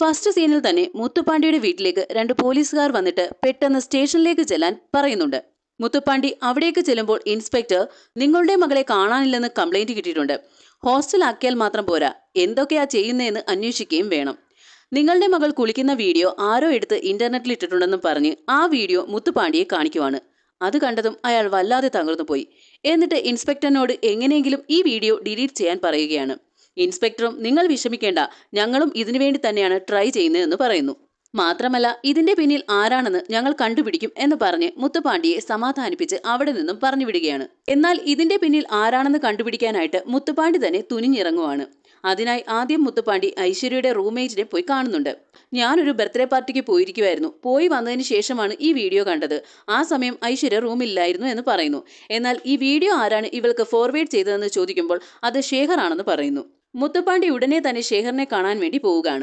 First സീനിൽ തന്നെ മുത്തുപ്പാണ്ടിയുടെ വീട്ടിലേക്ക് രണ്ട് പോലീസുകാർ വന്നിട്ട് പെട്ടെന്ന് സ്റ്റേഷനിലേക്ക് ചെല്ലാൻ പറയുന്നുണ്ട്. മുത്തുപ്പാണ്ടി അവിടേക്ക് ചെല്ലുമ്പോൾ ഇൻസ്പെക്ടർ നിങ്ങളുടെ മകളെ കാണാനില്ലെന്ന് കംപ്ലൈന്റ് കിട്ടിയിട്ടുണ്ട്. ഹോസ്റ്റലാക്കിയാൽ മാത്രം പോരാ. എന്തൊക്കെയാ ചെയ്യുന്നതെന്ന് അന്വേഷിക്കുകയും വേണം. നിങ്ങളുടെ മകൾ കുളിക്കുന്ന വീഡിയോ ആരോ എടുത്ത് ഇന്റർനെറ്റിൽ ഇട്ടിട്ടുണ്ടെന്നും പറഞ്ഞ് ആ വീഡിയോ മുത്തുപാണ്ടിയെ കാണിക്കുവാണ്. അത് കണ്ടതും അയാൾ വല്ലാതെ തകർന്നു പോയി എന്നിട്ട് ഇൻസ്പെക്ടറിനോട് എങ്ങനെയെങ്കിലും ഈ വീഡിയോ ഡിലീറ്റ് ചെയ്യാൻ പറയുകയാണ്. ഇൻസ്പെക്ടറും നിങ്ങൾ വിഷമിക്കേണ്ട ഞങ്ങളും ഇതിനുവേണ്ടി തന്നെയാണ് ട്രൈ ചെയ്യുന്നതെന്ന് പറയുന്നു. മാത്രമല്ല ഇതിന്റെ പിന്നിൽ ആരാണെന്ന് ഞങ്ങൾ കണ്ടുപിടിക്കും എന്ന് പറഞ്ഞ് മുത്തുപാണ്ടിയെ സമാധാനിപ്പിച്ച് അവിടെ നിന്നും പറഞ്ഞു വിടുകയാണ് എന്നാൽ ഇതിന്റെ പിന്നിൽ ആരാണെന്ന് കണ്ടുപിടിക്കാനായിട്ട് മുത്തുപാണ്ടി തന്നെ തുനിഞ്ഞിറങ്ങുവാണ്. അതിനായി ആദ്യം മുത്തുപാണ്ടി ഐശ്വര്യയുടെ റൂംമേറ്റിനെ പോയി കാണുന്നുണ്ട്. ഞാനൊരു ബർത്ത്ഡേ പാർട്ടിക്ക് പോയിരിക്കുമായിരുന്നു പോയി വന്നതിന് ശേഷമാണ് ഈ വീഡിയോ കണ്ടത്. ആ സമയം ഐശ്വര്യ റൂമില്ലായിരുന്നു എന്ന് പറയുന്നു. എന്നാൽ ഈ വീഡിയോ ആരാണ് ഇവൾക്ക് ഫോർവേഡ് ചെയ്തതെന്ന് ചോദിക്കുമ്പോൾ അത് ശേഖരാണെന്ന് പറയുന്നു. മുത്തുപാണ്ടി ഉടനെ തന്നെ ശേഖറിനെ കാണാൻ വേണ്ടി പോവുകയാണ്.